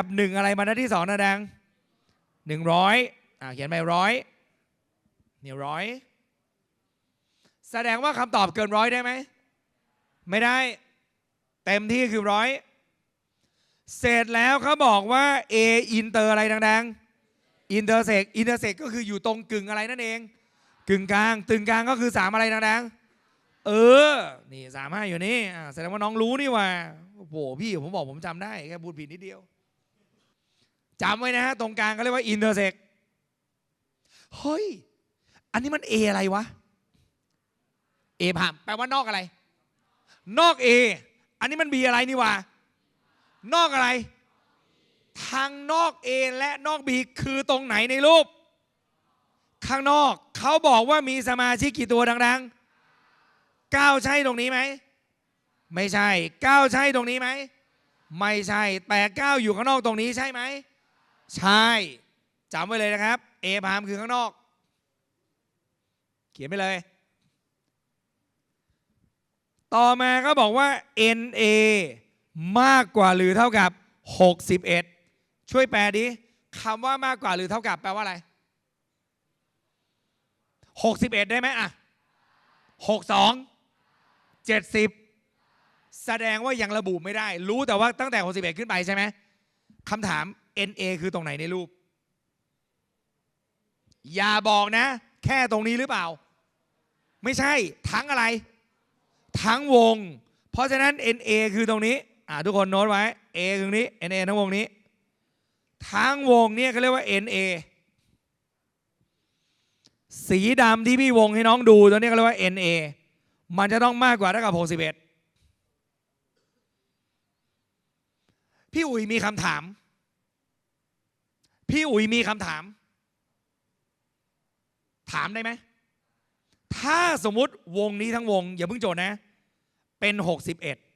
ับหนึ่งอะไรบรรทัดที่สองนะแดงหนึ่งร้อยอ่าเขียนไปร้อยนี่ร้อยแสดงว่าคำตอบเกินร้อยได้ไหม ไม่ได้ เต็มที่คือร้อยเสร็จแล้วเขาบอกว่า A อินเตอร์อะไรดังๆอินเตอร์เซกอินเตอร์เซกก็คืออยู่ตรงกึ่งอะไรนั่นเอง กึ่งกลางตึงกลางก็คือสามอะไรดังๆเออ นี่สามห้าอยู่นี่แสดงว่าน้องรู้นี่ว่าโอ้โหพี่ผมบอกผมจำได้แค่พูดผิดนิดเดียว จำไว้นะฮะตรงกลางก็เรียกว่าอินเตอร์เซ็กเฮ้ย อันนี้มัน A อะไรวะ A ผ่านแปลว่านอกอะไร นอก A อันนี้มัน B อะไรนี่วะนอกอะไร ทางนอก A และนอก B คือตรงไหนในรูป ข้างนอกเขาบอกว่ามีสมาชิกกี่ตัวดังๆก้าวใช่ตรงนี้ไหม ไม่ใช่ก้าวใช่ตรงนี้ไหม ไม่ใช่ แต่ก้าวอยู่ข้างนอกตรงนี้ใช่ไหม ใช่จำไว้เลยนะครับ A พามคือข้างนอก เขียนไปเลย ต่อมาก็บอกว่า NA มากกว่าหรือเท่ากับ 61 ช่วยแปลดิคำว่ามากกว่าหรือเท่ากับแปลว่าอะไร 61 ได้ไหมอะ 62 70 แสดงว่ายังระบุไม่ได้ รู้แต่ว่าตั้งแต่ 61 ขึ้นไปใช่ไหมคำถาม NA คือตรงไหนในรูป อย่าบอกนะ แค่ตรงนี้หรือเปล่า ไม่ใช่ทั้งอะไร ทั้งวง เพราะฉะนั้น NA คือตรงนี้อ่าทุกคนโน้ตไว้ A ตรงนี้ NA ทั้งวงนี้ ทั้งวงเนี่ยเขาเรียกว่า NA สีดำที่พี่วงให้น้องดูตัวนี้เขาเรียกว่า NA มันจะต้องมากกว่าเท่ากับ61พี่อุ๋ยมีคำถาม พี่อุ๋ยมีคำถาม ถามได้ไหม ถ้าสมมุติวงนี้ทั้งวง อย่าเพิ่งโจทย์นะ เป็น 61